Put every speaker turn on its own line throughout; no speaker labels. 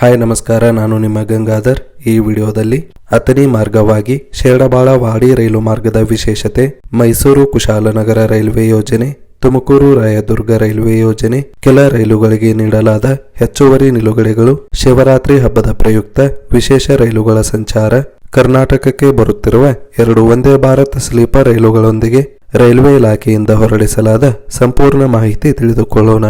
Hi, ನಮಸ್ಕಾರ. ನಾನು ನಿಮ್ಮ ಗಂಗಾಧರ್. ಈ ವಿಡಿಯೋದಲ್ಲಿ ಅಥಣಿ ಮಾರ್ಗವಾಗಿ ಶೇಡಬಾಳ ವಾಡಿ ರೈಲು ಮಾರ್ಗದ ವಿಶೇಷತೆ, ಮೈಸೂರು ಕುಶಾಲನಗರ ರೈಲ್ವೆ ಯೋಜನೆ, ತುಮಕೂರು ರಾಯದುರ್ಗ ರೈಲ್ವೆ ಯೋಜನೆ, ಕೆಲ ರೈಲುಗಳಿಗೆ ನೀಡಲಾದ ಹೆಚ್ಚುವರಿ ನಿಲುಗಡೆಗಳು, ಶಿವರಾತ್ರಿ ಹಬ್ಬದ ಪ್ರಯುಕ್ತ ವಿಶೇಷ ರೈಲುಗಳ ಸಂಚಾರ, ಕರ್ನಾಟಕಕ್ಕೆ ಬರುತ್ತಿರುವ ಎರಡು ವಂದೇ ಭಾರತ್ ಸ್ಲೀಪರ್ ರೈಲುಗಳೊಂದಿಗೆ ರೈಲ್ವೆ ಇಲಾಖೆಯಿಂದ ಹೊರಡಿಸಲಾದ ಸಂಪೂರ್ಣ ಮಾಹಿತಿ ತಿಳಿದುಕೊಳ್ಳೋಣ.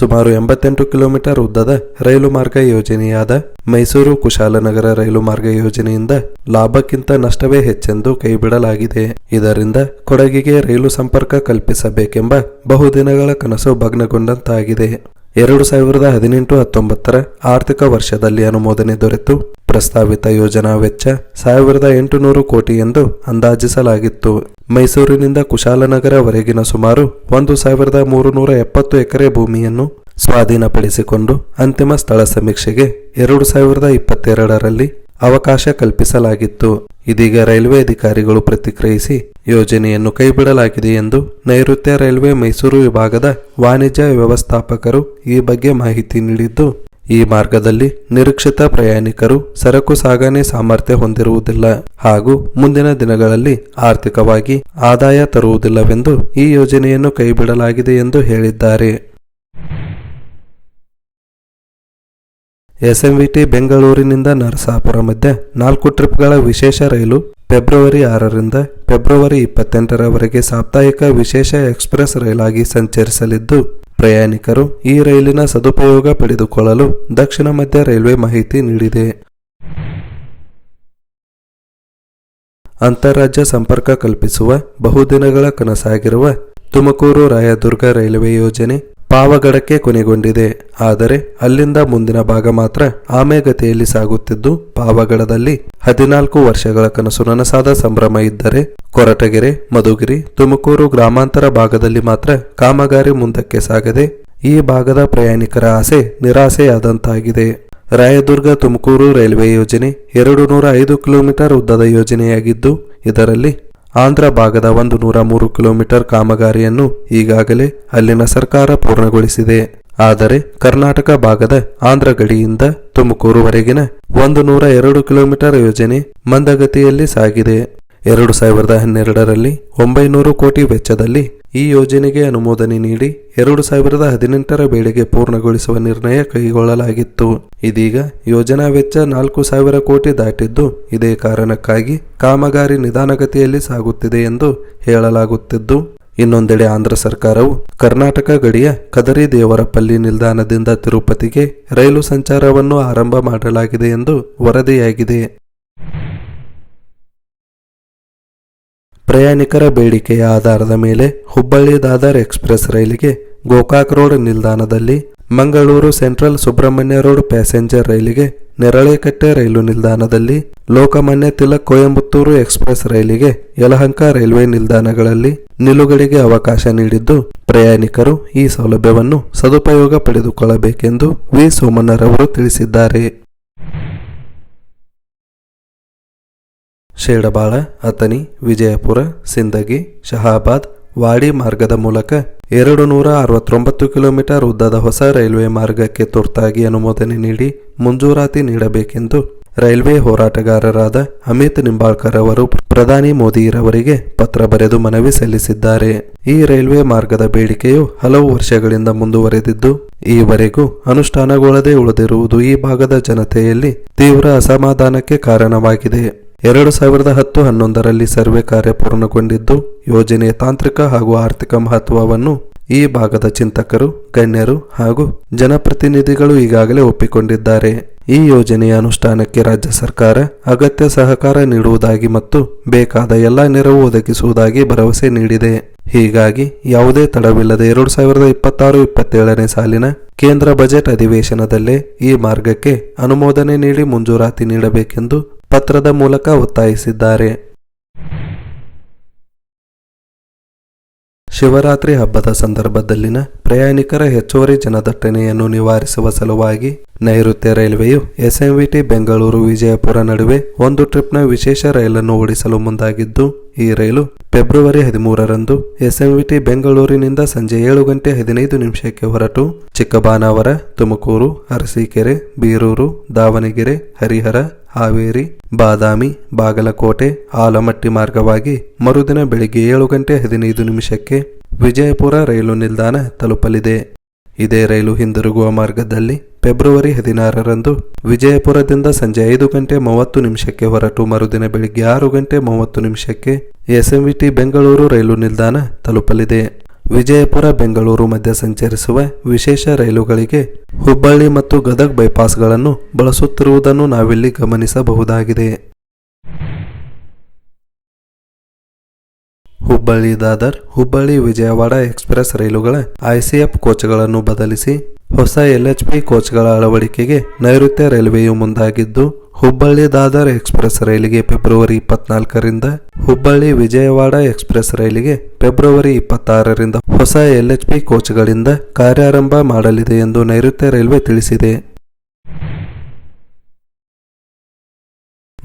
ಸುಮಾರು ಎಂಬತ್ತೆಂಟು ಕಿಲೋಮೀಟರ್ ಉದ್ದದ ರೈಲು ಮಾರ್ಗ ಯೋಜನೆಯಾದ ಮೈಸೂರು ಕುಶಾಲನಗರ ರೈಲು ಮಾರ್ಗ ಯೋಜನೆಯಿಂದ ಲಾಭಕ್ಕಿಂತ ನಷ್ಟವೇ ಹೆಚ್ಚೆಂದು ಕೈಬಿಡಲಾಗಿದೆ. ಇದರಿಂದ ಕೊಡಗಿಗೆ ರೈಲು ಸಂಪರ್ಕ ಕಲ್ಪಿಸಬೇಕೆಂಬ ಬಹುದಿನಗಳ ಕನಸು ಭಗ್ನಗೊಂಡಂತಾಗಿದೆ. ಎರಡು ಸಾವಿರದ ಹದಿನೆಂಟು ಹತ್ತೊಂಬತ್ತರ ಆರ್ಥಿಕ ವರ್ಷದಲ್ಲಿ ಅನುಮೋದನೆ ದೊರೆತು. ಪ್ರಸ್ತಾವಿತ ಯೋಜನಾ ವೆಚ್ಚ ಸಾವಿರದ ಎಂಟುನೂರು ಕೋಟಿ ಎಂದು ಅಂದಾಜಿಸಲಾಗಿತ್ತು. ಮೈಸೂರಿನಿಂದ ಕುಶಾಲನಗರವರೆಗಿನ ಸುಮಾರು ಒಂದು ಸಾವಿರದ ಮೂರುನೂರ ಎಪ್ಪತ್ತು ಎಕರೆ ಭೂಮಿಯನ್ನು ಸ್ವಾಧೀನಪಡಿಸಿಕೊಂಡು ಅಂತಿಮ ಸ್ಥಳ ಸಮೀಕ್ಷೆಗೆ ಎರಡು ಸಾವಿರದ ಇಪ್ಪತ್ತೆರಡರಲ್ಲಿ ಅವಕಾಶ ಕಲ್ಪಿಸಲಾಗಿತ್ತು. ಇದೀಗ ರೈಲ್ವೆ ಅಧಿಕಾರಿಗಳು ಪ್ರತಿಕ್ರಿಯಿಸಿ ಯೋಜನೆಯನ್ನು ಕೈಬಿಡಲಾಗಿದೆ ಎಂದು ನೈಋತ್ಯ ರೈಲ್ವೆ ಮೈಸೂರು ವಿಭಾಗದ ವಾಣಿಜ್ಯ ವ್ಯವಸ್ಥಾಪಕರು ಈ ಬಗ್ಗೆ ಮಾಹಿತಿ ನೀಡಿದ್ದು ಈ ಮಾರ್ಗದಲ್ಲಿ ನಿರೀಕ್ಷಿತ ಪ್ರಯಾಣಿಕರು ಸರಕು ಸಾಗಣೆ ಸಾಮರ್ಥ್ಯ ಹೊಂದಿರುವುದಿಲ್ಲ ಹಾಗೂ ಮುಂದಿನ ದಿನಗಳಲ್ಲಿ ಆರ್ಥಿಕವಾಗಿ ಆದಾಯ ತರುವುದಿಲ್ಲವೆಂದು ಈ ಯೋಜನೆಯನ್ನು ಕೈಬಿಡಲಾಗಿದೆ ಎಂದು ಹೇಳಿದ್ದಾರೆ. ಎಸ್ಎಂವಿಟಿ ಬೆಂಗಳೂರಿನಿಂದ ನರಸಾಪುರ ಮಧ್ಯೆ ನಾಲ್ಕು ಟ್ರಿಪ್ಗಳ ವಿಶೇಷ ರೈಲು ಫೆಬ್ರವರಿ ಆರರಿಂದ ಫೆಬ್ರವರಿ ಇಪ್ಪತ್ತೆಂಟರವರೆಗೆ ಸಾಪ್ತಾಹಿಕ ವಿಶೇಷ ಎಕ್ಸ್ಪ್ರೆಸ್ ರೈಲಾಗಿ ಸಂಚರಿಸಲಿದ್ದು ಪ್ರಯಾಣಿಕರು ಈ ರೈಲಿನ ಸದುಪಯೋಗ ಪಡೆದುಕೊಳ್ಳಲು ದಕ್ಷಿಣ ಮಧ್ಯ ರೈಲ್ವೆ ಮಾಹಿತಿ ನೀಡಿದೆ. ಅಂತಾರಾಜ್ಯ ಸಂಪರ್ಕ ಕಲ್ಪಿಸುವ ಬಹುದಿನಗಳ ಕನಸಾಗಿರುವ ತುಮಕೂರು ರಾಯದುರ್ಗ ರೈಲ್ವೆ ಯೋಜನೆ ಪಾವಗಡಕ್ಕೆ ಕೊನೆಗೊಂಡಿದೆ. ಆದರೆ ಅಲ್ಲಿಂದ ಮುಂದಿನ ಭಾಗ ಮಾತ್ರ ಆಮೆಗತಿಯಲ್ಲಿ ಸಾಗುತ್ತಿದ್ದು ಪಾವಗಡದಲ್ಲಿ ಹದಿನಾಲ್ಕು ವರ್ಷಗಳ ಕನಸು ನನಸಾದ ಸಂಭ್ರಮ ಇದ್ದರೆ ಕೊರಟಗೆರೆ, ಮಧುಗಿರಿ, ತುಮಕೂರು ಗ್ರಾಮಾಂತರ ಭಾಗದಲ್ಲಿ ಮಾತ್ರ ಕಾಮಗಾರಿ ಮುಂದಕ್ಕೆ ಸಾಗದೆ ಈ ಭಾಗದ ಪ್ರಯಾಣಿಕರ ಆಸೆ ನಿರಾಸೆಯಾದಂತಾಗಿದೆ. ರಾಯದುರ್ಗ ತುಮಕೂರು ರೈಲ್ವೆ ಯೋಜನೆ ಎರಡು ನೂರ ಐದು ಕಿಲೋಮೀಟರ್ ಉದ್ದದ ಯೋಜನೆಯಾಗಿದ್ದು, ಇದರಲ್ಲಿ ಆಂಧ್ರ ಭಾಗದ ಒಂದು ನೂರ ಮೂರು ಕಿಲೋಮೀಟರ್ ಕಾಮಗಾರಿಯನ್ನು ಈಗಾಗಲೇ ಅಲ್ಲಿನ ಸರ್ಕಾರ ಪೂರ್ಣಗೊಳಿಸಿದೆ. ಆದರೆ ಕರ್ನಾಟಕ ಭಾಗದ ಆಂಧ್ರ ಗಡಿಯಿಂದ ತುಮಕೂರುವರೆಗಿನ ಒಂದು ನೂರ ಎರಡು ಕಿಲೋಮೀಟರ್ ಯೋಜನೆ ಮಂದಗತಿಯಲ್ಲಿ ಸಾಗಿದೆ. ಎರಡು ಸಾವಿರದ ಹನ್ನೆರಡರಲ್ಲಿ ಒಂಬೈನೂರು ಕೋಟಿ ವೆಚ್ಚದಲ್ಲಿ ಈ ಯೋಜನೆಗೆ ಅನುಮೋದನೆ ನೀಡಿ ಎರಡು ಸಾವಿರದ ಹದಿನೆಂಟರ ವೇಳೆಗೆ ಪೂರ್ಣಗೊಳಿಸುವ ನಿರ್ಣಯ ಕೈಗೊಳ್ಳಲಾಗಿತ್ತು. ಇದೀಗ ಯೋಜನಾ ವೆಚ್ಚ ನಾಲ್ಕು ಸಾವಿರ ಕೋಟಿ ದಾಟಿದ್ದು ಇದೇ ಕಾರಣಕ್ಕಾಗಿ ಕಾಮಗಾರಿ ನಿಧಾನಗತಿಯಲ್ಲಿ ಸಾಗುತ್ತಿದೆ ಎಂದು ಹೇಳಲಾಗುತ್ತಿದ್ದು. ಇನ್ನೊಂದೆಡೆ ಆಂಧ್ರ ಸರ್ಕಾರವು ಕರ್ನಾಟಕ ಗಡಿಯ ಕದರಿ ದೇವರಪಲ್ಲಿ ನಿಲ್ದಾಣದಿಂದ ತಿರುಪತಿಗೆ ರೈಲು ಸಂಚಾರವನ್ನು ಆರಂಭ ಮಾಡಲಾಗಿದೆ ಎಂದು ವರದಿಯಾಗಿದೆ. ಪ್ರಯಾಣಿಕರ ಬೇಡಿಕೆಯ ಆಧಾರದ ಮೇಲೆ ಹುಬ್ಬಳ್ಳಿ ದಾದರ್ ಎಕ್ಸ್ಪ್ರೆಸ್ ರೈಲಿಗೆ ಗೋಕಾಕ್ ರೋಡ್ ನಿಲ್ದಾಣದಲ್ಲಿ Mangaluru central Subrahmanya road passenger ರೈಲಿಗೆ ನೆರಳೆಕಟ್ಟೆ ರೈಲು ನಿಲ್ದಾಣದಲ್ಲಿ ಲೋಕಮಾನ್ಯ ತಿಲಕ್ ಕೊಯಂಬತ್ತೂರು ಎಕ್ಸ್ಪ್ರೆಸ್ ರೈಲಿಗೆ ಯಲಹಂಕ ರೈಲ್ವೆ ನಿಲ್ದಾಣಗಳಲ್ಲಿ ನಿಲುಗಡೆಗೆ ಅವಕಾಶ ನೀಡಿದ್ದು, ಪ್ರಯಾಣಿಕರು ಈ ಸೌಲಭ್ಯವನ್ನು ಸದುಪಯೋಗ ಪಡೆದುಕೊಳ್ಳಬೇಕೆಂದು ವಿ. ಸೋಮಣ್ಣರವರು ತಿಳಿಸಿದ್ದಾರೆ. ಶೇಡಬಾಳ, ಅಥಣಿ, ವಿಜಯಪುರ, ಸಿಂದಗಿ, ಶಹಾಬಾದ್ ವಾಡಿ ಮಾರ್ಗದ ಮೂಲಕ ಎರಡು ನೂರ ಅರವತ್ತೊಂಬತ್ತು ಕಿಲೋಮೀಟರ್ ಉದ್ದದ ಹೊಸ ರೈಲ್ವೆ ಮಾರ್ಗಕ್ಕೆ ತುರ್ತಾಗಿ ಅನುಮೋದನೆ ನೀಡಿ ಮಂಜೂರಾತಿ ನೀಡಬೇಕೆಂದು ರೈಲ್ವೆ ಹೋರಾಟಗಾರರಾದ ಅಮಿತ್ ನಿಂಬಾಳ್ಕರ್ ಅವರು ಪ್ರಧಾನಿ ಮೋದಿರವರಿಗೆ ಪತ್ರ ಬರೆದು ಮನವಿ ಸಲ್ಲಿಸಿದ್ದಾರೆ. ಈ ರೈಲ್ವೆ ಮಾರ್ಗದ ಬೇಡಿಕೆಯು ಹಲವು ವರ್ಷಗಳಿಂದ ಮುಂದುವರೆದಿದ್ದು, ಈವರೆಗೂ ಅನುಷ್ಠಾನಗೊಳ್ಳದೆ ಉಳಿದಿರುವುದು ಈ ಭಾಗದ ಜನತೆಯಲ್ಲಿ ತೀವ್ರ ಅಸಮಾಧಾನಕ್ಕೆ ಕಾರಣವಾಗಿದೆ. ಎರಡು ಸಾವಿರದ ಹತ್ತು ಹನ್ನೊಂದರಲ್ಲಿ ಸರ್ವೆ ಕಾರ್ಯ ಪೂರ್ಣಗೊಂಡಿದ್ದು, ಯೋಜನೆಯ ತಾಂತ್ರಿಕ ಹಾಗೂ ಆರ್ಥಿಕ ಮಹತ್ವವನ್ನು ಈ ಭಾಗದ ಚಿಂತಕರು, ಗಣ್ಯರು ಹಾಗೂ ಜನಪ್ರತಿನಿಧಿಗಳು ಈಗಾಗಲೇ ಒಪ್ಪಿಕೊಂಡಿದ್ದಾರೆ. ಈ ಯೋಜನೆಯ ಅನುಷ್ಠಾನಕ್ಕೆ ರಾಜ್ಯ ಸರ್ಕಾರ ಅಗತ್ಯ ಸಹಕಾರ ನೀಡುವುದಾಗಿ ಮತ್ತು ಬೇಕಾದ ಎಲ್ಲ ನೆರವು ಒದಗಿಸುವುದಾಗಿ ಭರವಸೆ ನೀಡಿದೆ. ಹೀಗಾಗಿ ಯಾವುದೇ ತಡವಿಲ್ಲದೆ ಎರಡು ಸಾವಿರದ ಇಪ್ಪತ್ತಾರು ಇಪ್ಪತ್ತೇಳನೇ ಸಾಲಿನ ಕೇಂದ್ರ ಬಜೆಟ್ ಅಧಿವೇಶನದಲ್ಲೇ ಈ ಮಾರ್ಗಕ್ಕೆ ಅನುಮೋದನೆ ನೀಡಿ ಮಂಜೂರಾತಿ ನೀಡಬೇಕೆಂದು ಪತ್ರದ ಮೂಲಕ ಒತ್ತಾಯಿಸಿದ್ದಾರೆ. ಶಿವರಾತ್ರಿ ಹಬ್ಬದ ಸಂದರ್ಭದಲ್ಲಿನ ಪ್ರಯಾಣಿಕರ ಹೆಚ್ಚುವರಿ ಜನದಟ್ಟಣೆಯನ್ನು ನಿವಾರಿಸುವ ಸಲುವಾಗಿ ನೈಋತ್ಯ ರೈಲ್ವೆಯು ಎಸ್ಎಂವಿಟಿ ಬೆಂಗಳೂರು ವಿಜಯಪುರ ನಡುವೆ ಒಂದು ಟ್ರಿಪ್ನ ವಿಶೇಷ ರೈಲನ್ನು ಓಡಿಸಲು ಮುಂದಾಗಿದ್ದು ಈ ರೈಲು ಫೆಬ್ರವರಿ ಹದಿಮೂರರಂದು ಎಸ್ಎಂವಿಟಿ ಬೆಂಗಳೂರಿನಿಂದ ಸಂಜೆ ಏಳು ಗಂಟೆ ಹದಿನೈದು ನಿಮಿಷಕ್ಕೆ ಹೊರಟು ಚಿಕ್ಕಬಾನಾವರ ತುಮಕೂರು, ಅರಸೀಕೆರೆ, ಬೀರೂರು, ದಾವಣಗೆರೆ, ಹರಿಹರ, ಹಾವೇರಿ, ಬಾದಾಮಿ, ಬಾಗಲಕೋಟೆ, ಆಲಮಟ್ಟಿ ಮಾರ್ಗವಾಗಿ ಮರುದಿನ ಬೆಳಿಗ್ಗೆ ಏಳು ಗಂಟೆ ಹದಿನೈದು ನಿಮಿಷಕ್ಕೆ ವಿಜಯಪುರ ರೈಲು ನಿಲ್ದಾಣ ತಲುಪಲಿದೆ. ಇದೇ ರೈಲು ಹಿಂದಿರುಗುವ ಮಾರ್ಗದಲ್ಲಿ ಫೆಬ್ರವರಿ ಹದಿನಾರರಂದು ವಿಜಯಪುರದಿಂದ ಸಂಜೆ ಐದು ಗಂಟೆ ಮೂವತ್ತು ನಿಮಿಷಕ್ಕೆ ಹೊರಟು. ಮರುದಿನ ಬೆಳಿಗ್ಗೆ ಆರು ಗಂಟೆ ಮೂವತ್ತು ನಿಮಿಷಕ್ಕೆ ಎಸ್ಎಂವಿಟಿ ಬೆಂಗಳೂರು ರೈಲು ನಿಲ್ದಾಣ ತಲುಪಲಿದೆ. ವಿಜಯಪುರ ಬೆಂಗಳೂರು ಮಧ್ಯ ಸಂಚರಿಸುವ ವಿಶೇಷ ರೈಲುಗಳಿಗೆ ಹುಬ್ಬಳ್ಳಿ ಮತ್ತು ಗದಗ್ ಬೈಪಾಸ್ಗಳನ್ನು ಬಳಸುತ್ತಿರುವುದನ್ನು ನಾವಿಲ್ಲಿ ಗಮನಿಸಬಹುದಾಗಿದೆ. ಹುಬ್ಬಳ್ಳಿ ದಾದರ್, ಹುಬ್ಬಳ್ಳಿ ವಿಜಯವಾಡ ಎಕ್ಸ್ಪ್ರೆಸ್ ರೈಲುಗಳ ಐಸಿಎಫ್ ಕೋಚ್ಗಳನ್ನು ಬದಲಿಸಿ ಹೊಸ ಎಲ್ಎಚ್ಪಿ ಕೋಚ್ಗಳ ಅಳವಡಿಕೆಗೆ ನೈಋತ್ಯ ರೈಲ್ವೆಯು ಮುಂದಾಗಿದ್ದು, ಹುಬ್ಬಳ್ಳಿ ದಾದರ್ ಎಕ್ಸ್ಪ್ರೆಸ್ ರೈಲಿಗೆ ಫೆಬ್ರವರಿ ಇಪ್ಪತ್ನಾಲ್ಕರಿಂದ ಹುಬ್ಬಳ್ಳಿ ವಿಜಯವಾಡ ಎಕ್ಸ್ಪ್ರೆಸ್ ರೈಲಿಗೆ ಫೆಬ್ರವರಿ ಇಪ್ಪತ್ತಾರರಿಂದ ಹೊಸ ಎಲ್ಎಚ್ಪಿ ಕೋಚ್ಗಳಿಂದ ಕಾರ್ಯಾರಂಭ ಮಾಡಲಿದೆ ಎಂದು ನೈಋತ್ಯ ರೈಲ್ವೆ ತಿಳಿಸಿದೆ.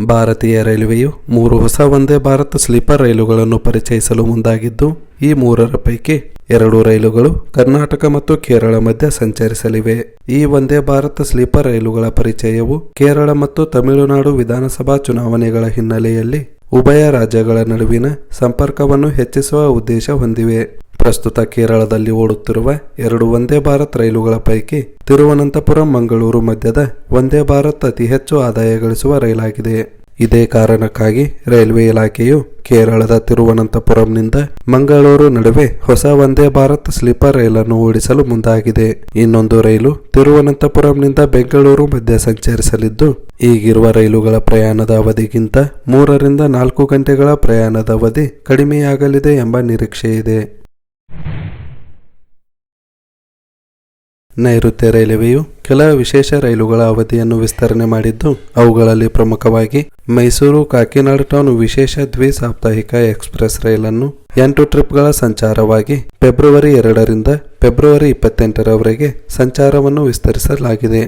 ಭಾರತೀಯ ರೈಲ್ವೆಯು ಮೂರು ಹೊಸ ವಂದೇ ಭಾರತ್ ಸ್ಲೀಪರ್ ರೈಲುಗಳನ್ನು ಪರಿಚಯಿಸಲು ಮುಂದಾಗಿದ್ದು, ಈ ಮೂರರ ಪೈಕಿ ಎರಡು ರೈಲುಗಳು ಕರ್ನಾಟಕ ಮತ್ತು ಕೇರಳ ಮಧ್ಯೆ ಸಂಚರಿಸಲಿವೆ. ಈ ವಂದೇ ಭಾರತ್ ಸ್ಲೀಪರ್ ರೈಲುಗಳ ಪರಿಚಯವು ಕೇರಳ ಮತ್ತು ತಮಿಳುನಾಡು ವಿಧಾನಸಭಾ ಚುನಾವಣೆಗಳ ಹಿನ್ನೆಲೆಯಲ್ಲಿ ಉಭಯ ರಾಜ್ಯಗಳ ನಡುವಿನ ಸಂಪರ್ಕವನ್ನು ಹೆಚ್ಚಿಸುವ ಉದ್ದೇಶ ಹೊಂದಿವೆ. ಪ್ರಸ್ತುತ ಕೇರಳದಲ್ಲಿ ಓಡುತ್ತಿರುವ ಎರಡು ವಂದೇ ಭಾರತ್ ರೈಲುಗಳ ಪೈಕಿ ತಿರುವನಂತಪುರಂ, ಮಂಗಳೂರು ಮಧ್ಯದ ವಂದೇ ಭಾರತ್ ಅತಿ ಹೆಚ್ಚು ಆದಾಯ ಗಳಿಸುವ ರೈಲಾಗಿದೆ. ಇದೇ ಕಾರಣಕ್ಕಾಗಿ ರೈಲ್ವೆ ಇಲಾಖೆಯು ಕೇರಳದ ತಿರುವನಂತಪುರಂನಿಂದ ಮಂಗಳೂರು ನಡುವೆ ಹೊಸ ವಂದೇ ಭಾರತ್ ಸ್ಲೀಪರ್ ರೈಲನ್ನು ಓಡಿಸಲು ಮುಂದಾಗಿದೆ. ಇನ್ನೊಂದು ರೈಲು ತಿರುವನಂತಪುರಂನಿಂದ ಬೆಂಗಳೂರು ಮಧ್ಯ ಸಂಚರಿಸಲಿದ್ದು, ಈಗಿರುವ ರೈಲುಗಳ ಪ್ರಯಾಣದ ಅವಧಿಗಿಂತ ಮೂರರಿಂದ ನಾಲ್ಕು ಗಂಟೆಗಳ ಪ್ರಯಾಣದ ಅವಧಿ ಕಡಿಮೆಯಾಗಲಿದೆ ಎಂಬ ನಿರೀಕ್ಷೆ ಇದೆ ನೈಋತ್ಯ ರೈಲ್ವೆಯು. ಕೆಲ ವಿಶೇಷ ರೈಲುಗಳ ಅವಧಿಯನ್ನು ವಿಸ್ತರಣೆ ಮಾಡಿದ್ದು, ಅವುಗಳಲ್ಲಿ ಪ್ರಮುಖವಾಗಿ ಮೈಸೂರು, ಕಾಕಿನಾಡ ಟೌನ್ ವಿಶೇಷ ದ್ವಿ ಸಾಪ್ತಾಹಿಕ ಎಕ್ಸ್ಪ್ರೆಸ್ ರೈಲನ್ನು ಎಂಟು ಟ್ರಿಪ್ಗಳ ಸಂಚಾರವಾಗಿ ಫೆಬ್ರವರಿ ಎರಡರಿಂದ ಫೆಬ್ರವರಿ ಇಪ್ಪತ್ತೆಂಟರವರೆಗೆ ಸಂಚಾರವನ್ನು ವಿಸ್ತರಿಸಲಾಗಿದೆ.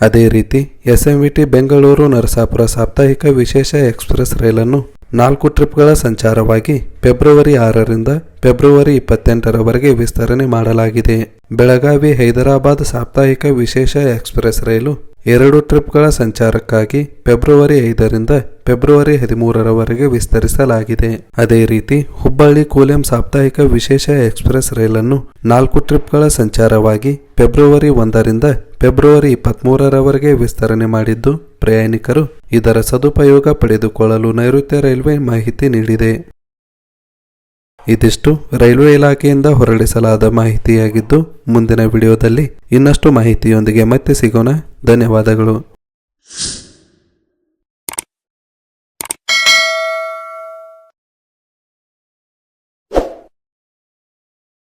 ಅದೇ ರೀತಿ, ಎಸ್ಎಂವಿಟಿ ಬೆಂಗಳೂರು ನರಸಾಪುರ ಸಾಪ್ತಾಹಿಕ ವಿಶೇಷ ಎಕ್ಸ್ಪ್ರೆಸ್ ರೈಲನ್ನು ನಾಲ್ಕು ಟ್ರಿಪ್ಗಳ ಸಂಚಾರವಾಗಿ ಫೆಬ್ರವರಿ ಆರರಿಂದ ಫೆಬ್ರವರಿ ಇಪ್ಪತ್ತೆಂಟರವರೆಗೆ ವಿಸ್ತರಣೆ ಮಾಡಲಾಗಿದೆ. ಬೆಳಗಾವಿ ಹೈದರಾಬಾದ್ ಸಾಪ್ತಾಹಿಕ ವಿಶೇಷ ಎಕ್ಸ್ಪ್ರೆಸ್ ರೈಲು ಎರಡು ಟ್ರಿಪ್ಗಳ ಸಂಚಾರಕ್ಕಾಗಿ ಫೆಬ್ರವರಿ ಐದರಿಂದ ಫೆಬ್ರವರಿ ಹದಿಮೂರರವರೆಗೆ ವಿಸ್ತರಿಸಲಾಗಿದೆ. ಅದೇ ರೀತಿ ಹುಬ್ಬಳ್ಳಿ ಕೂಲೆಂ ಸಾಪ್ತಾಹಿಕ ವಿಶೇಷ ಎಕ್ಸ್ಪ್ರೆಸ್ ರೈಲನ್ನು ನಾಲ್ಕು ಟ್ರಿಪ್ಗಳ ಸಂಚಾರವಾಗಿ ಫೆಬ್ರವರಿ ಒಂದರಿಂದ ಫೆಬ್ರವರಿ ಇಪ್ಪತ್ತ್ಮೂರರವರೆಗೆ ವಿಸ್ತರಣೆ ಮಾಡಿದ್ದು ಪ್ರಯಾಣಿಕರು ಇದರ ಸದುಪಯೋಗ ಪಡೆದುಕೊಳ್ಳಲು ನೈಋತ್ಯ ರೈಲ್ವೆ ಮಾಹಿತಿ ನೀಡಿದೆ. ಇದಿಷ್ಟು. ರೈಲ್ವೆ ಇಲಾಖೆಯಿಂದ ಹೊರಡಿಸಲಾದ ಮಾಹಿತಿಯಾಗಿದ್ದು, ಮುಂದಿನ ವಿಡಿಯೋದಲ್ಲಿ ಇನ್ನಷ್ಟು ಮಾಹಿತಿಯೊಂದಿಗೆ ಮತ್ತೆ ಸಿಗೋಣ. ಧನ್ಯವಾದಗಳು.